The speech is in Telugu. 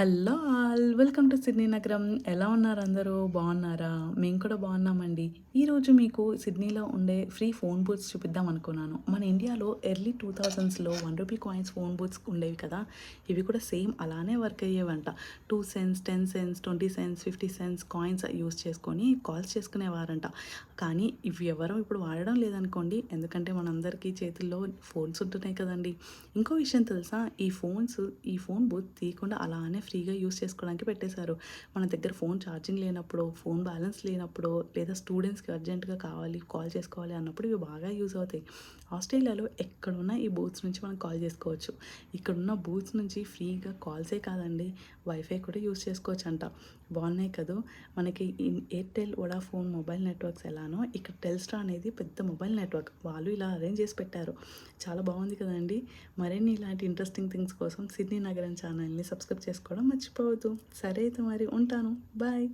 Hello all welcome to Sydney నగరం. ఎలా ఉన్నారు అందరూ? బాగున్నారా? మేము కూడా బాగున్నామండి. ఈరోజు మీకు సిడ్నీలో ఉండే ఫ్రీ ఫోన్ బూత్స్ చూపిద్దాం అనుకున్నాను. మన ఇండియాలో early two థౌజండ్స్లో one rupee coins phone booths ఉండేవి కదా? ఇవి కూడా సేమ్ అలానే work అయ్యేవంట. Two cents ten cents twenty cents fifty cents coins use చేసుకొని కాల్స్ చేసుకునేవారంట. కానీ ఇవి ఎవరూ ఇప్పుడు వాడడం లేదనుకోండి. ఎందుకంటే మనందరికీ చేతుల్లో ఫోన్స్ ఉంటున్నాయి కదండి. ఇంకో విషయం తెలుసా? ఈ ఫోన్స్ ఈ ఫోన్ బూత్ తీయకుండా అలానే ఫ్రీగా యూస్ చేసుకోవడానికి పెట్టేశారు. మన దగ్గర ఫోన్ ఛార్జింగ్ లేనప్పుడు ఫోన్ బ్యాలెన్స్ లేనప్పుడు లేదా స్టూడెంట్స్కి అర్జెంటుగా కావాలి కాల్ చేసుకోవాలి అన్నప్పుడు ఇవి బాగా యూజ్ అవుతాయి. ఆస్ట్రేలియాలో ఎక్కడున్న ఈ బూత్స్ నుంచి మనం కాల్ చేసుకోవచ్చు. ఇక్కడున్న బూత్స్ నుంచి ఫ్రీగా కాల్సే కాదండి వైఫై కూడా యూస్ చేసుకోవచ్చు అంట బాగున్నాయి కదా? మనకి ఎయిర్టెల్ వడాఫోన్ మొబైల్ నెట్వర్క్స్ ఎలానో ఇక్కడ టెల్స్ట్రా అనేది పెద్ద మొబైల్ నెట్వర్క్. వాళ్ళు ఇలా అరేంజ్ చేసి పెట్టారు. చాలా బాగుంది కదండి. మరిన్ని ఇలాంటి ఇంట్రెస్టింగ్ థింగ్స్ కోసం సిడ్నీ నగరం ఛానల్ని సబ్స్క్రైబ్ చేసుకోవడం మర్చిపోవద్దు. సరే అయితే మరి ఉంటాను. బాయ్.